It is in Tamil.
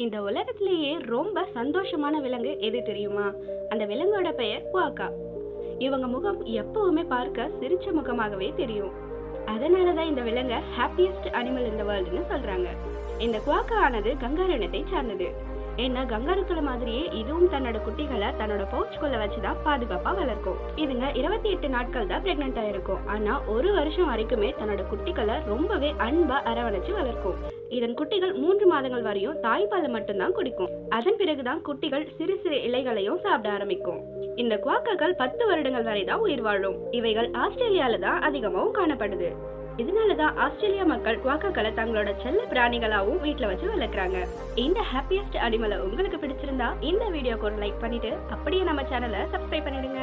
இந்த உலகத்திலேயே ரொம்ப சந்தோஷமான விலங்கு எது தெரியுமா? அந்த விலங்கோட பெயர் குவாக்கா. இவங்க முகம் எப்பவுமே பார்க்க சிரிச்ச முகமாகவே தெரியும். அதனாலதான் இந்த விலங்க ஹாப்பியஸ்ட் அனிமல் இந்த வேர்ல்டுன்னு சொல்றாங்க. இந்த குவாக்கா ஆனது கங்காரணத்தை சார்ந்தது. ஏன்னா கங்காருக்களை மாதிரியே இதுவும் தன்னோட குட்டிகளை தன்னோட பவுச்சுக்குள்ள வச்சுதான் பாதுகாப்பா வளர்க்கும். இதுங்க இருபத்தி எட்டு நாட்கள் தான் பிரெக்னெண்டா இருக்கும் ஆனா ஒரு வருஷம் வரைக்குமே தன்னோட குட்டிகளை ரொம்பவே அன்பா அரவணைச்சு வளர்க்கும். இதன் குட்டிகள் மூன்று மாதங்கள் வரையும் தாய்ப்பாலை மட்டும்தான் குடிக்கும். அதன் பிறகுதான் குட்டிகள் சிறு சிறு இலைகளையும் சாப்பிட ஆரம்பிக்கும். இந்த குவாக்காக்கள் பத்து வருடங்கள் வரை தான் உயிர் வாழும். இவைகள் ஆஸ்திரேலியால தான் அதிகமாகவும் காணப்படுது. இதனாலதான் ஆஸ்திரேலியா மக்கள் குவாக்காக்களை தங்களோட செல்ல பிராணிகளாவும் வீட்டுல வச்சு வளர்க்குறாங்க. இந்த ஹாப்பியஸ்ட் அனிமலை உங்களுக்கு பிடிச்சிருந்தா இந்த வீடியோக்கு ஒரு லைக் பண்ணிட்டு அப்படியே நம்ம சேனலை சப்ஸ்கிரைப் பண்ணிடுங்க.